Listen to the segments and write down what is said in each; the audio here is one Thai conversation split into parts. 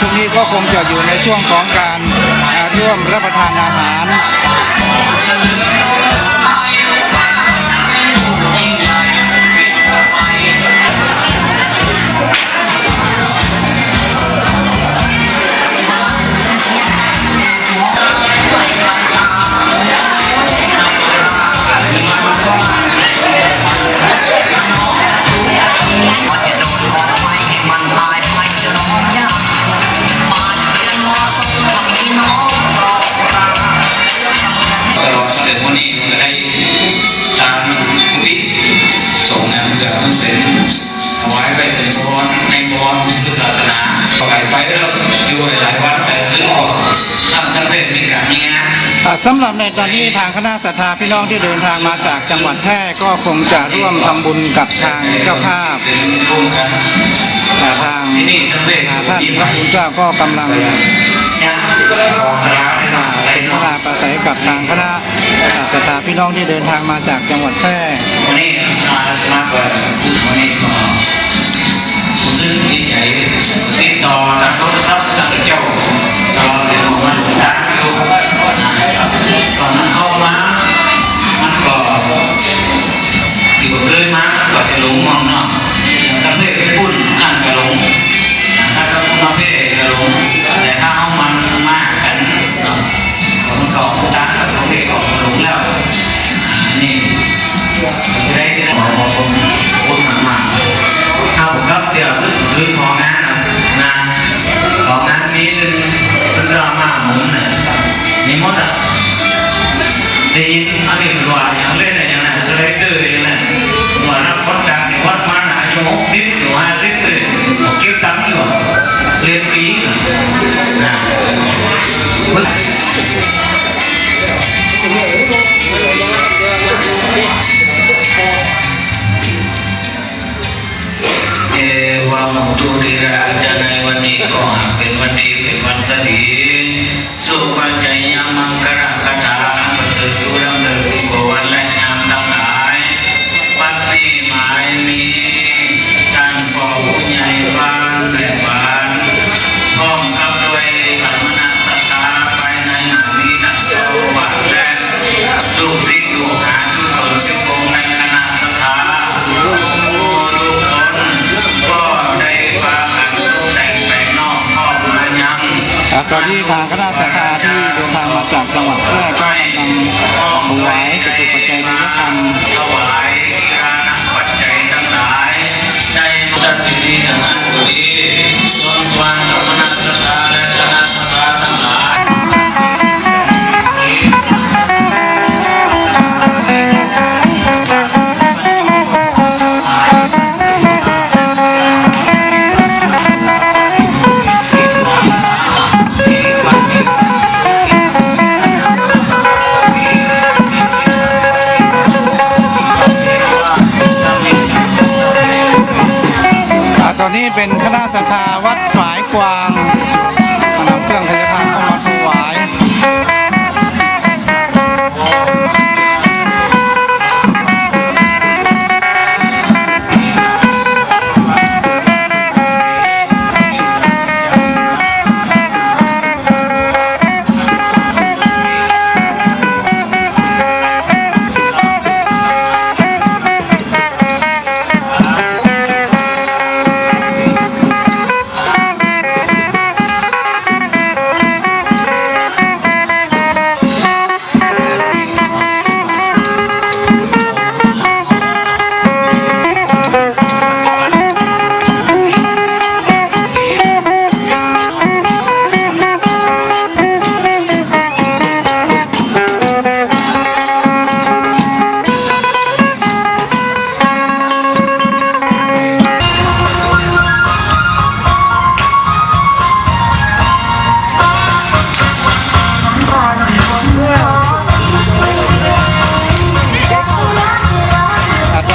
ชุวงนี้ก็คงจะอยู่ในช่วงของการร่วมรับประทานอาหาร สำหรับในตอนนี้ทางคณะสัทธาพี่น้องที่เดินทางมาจากจังหวัดแพร่ก็คงจะร่วมทำบุญกับทางเจ้าภาพทางท่านพระคุณเจ้าก็กำลังเป็นเวลาประสัยกับทางคณะสัทธาพี่น้องที่เดินทางมาจากจังหวัดแพร่ผมซื้อที่ใหญ่ ต่อจากต้นทรัพย์จากจ้าตลอดถึงมันตาอยู่ตอนนั้นเข้ามามันก็อยู่เรื่ยมาก็จะหลงมองเนาะ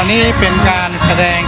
นี่เป็นการแสดง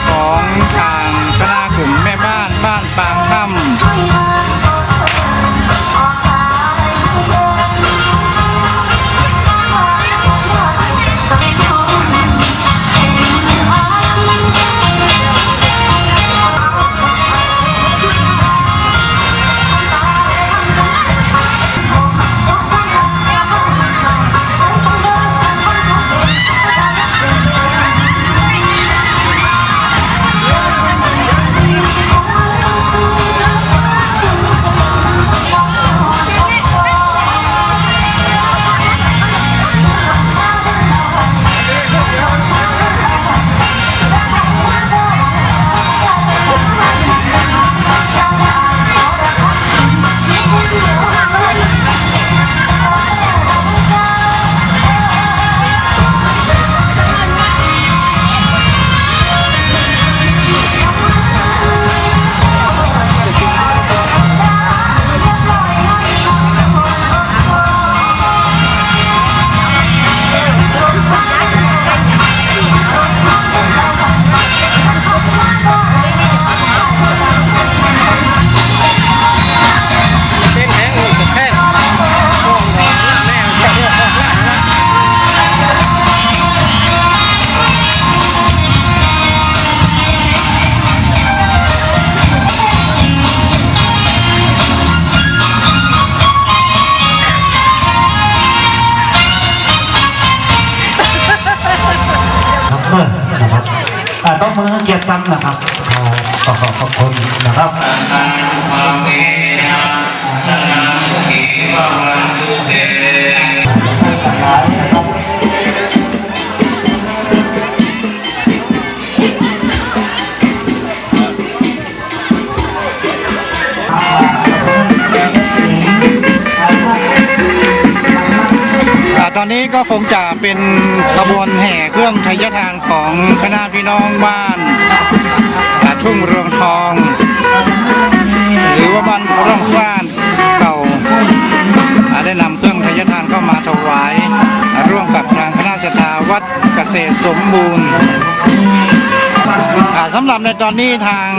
เลิศนะครับต้องมือเกียรติกันนะครับขอขอบคุณนะครับความสุขีวันตุเต ตอนนี้ก็คงจะเป็นขบวนแห่เครื่องทยทานของคณะพี่น้องบ้านทุ่งเรืองทอง หรือว่าบ้านร่องฟ้านเก่าได้นำเครื่องทยทานเข้ามาถวาย ร่วมกับทางคณะสถาวัดเกษตรสมบูรณ์ สำหรับในตอนนี้ทาง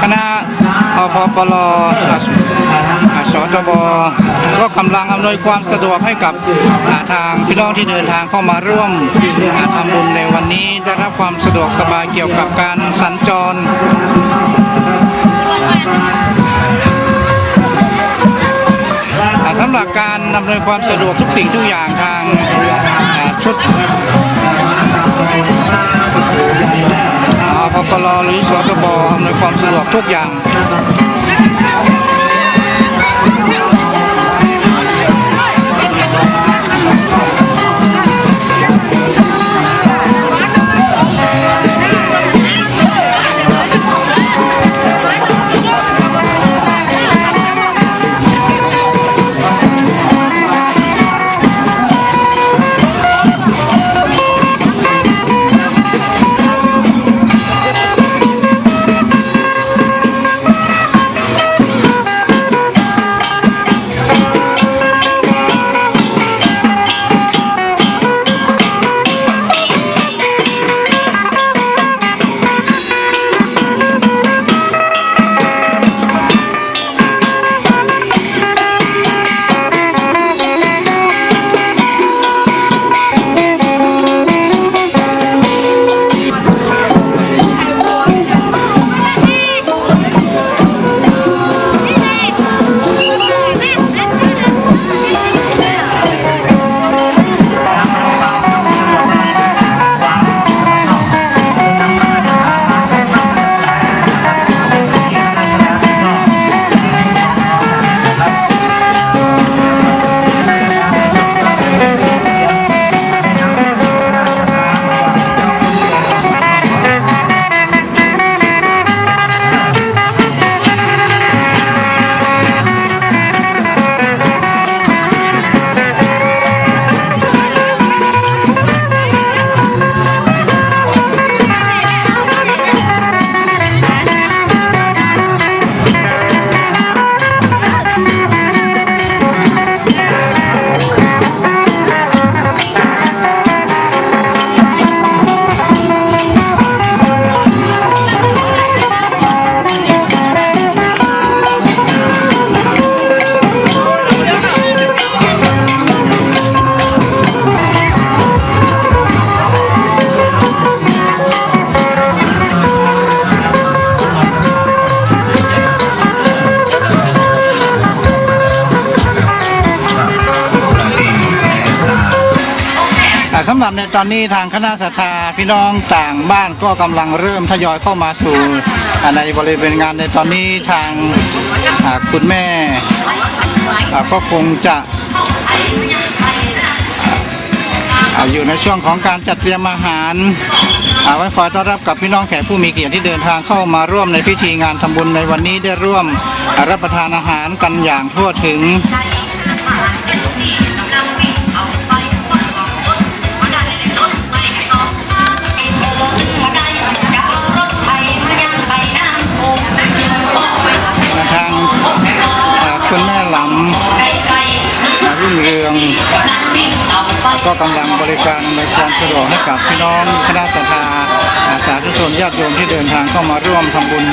คณะอพปลอสจบก็กำลังอำนวยความสะดวกให้กับทางพี่น้องที่เดินทางเข้ามาร่วมทำบุญในวันนี้ได้รับความสะดวกสบายเกี่ยวกับการสัญจรสำหรับการอำนวยความสะดวกทุกสิ่งทุกอย่างทางชุด ปลหรือสตบอำนวยความสะดวกทุกอย่าง ในตอนนี้ทางคณะสัทธาพี่น้องต่างบ้านก็กำลังเริ่มทยอยเข้ามาสู่ในบริเวณงานในตอนนี้ทางาคุณแม่ก็คงจะอยู่ในช่วงของการจัดเตรียมอาหารไว้คอยต้อนรับกับพี่น้องแขกผู้มีเกียรติที่เดินทางเข้ามาร่วมในพิธีงานทำบุญในวันนี้ได้ร่วมรับประทานอาหารกันอย่างทั่วถึง ก็กำลังบริการในความสะดวกให้กับพี่น้องคณะสัทธาอาสาธุชนญาติโยมที่เดินทางเข้ามาร่วมทำบุญ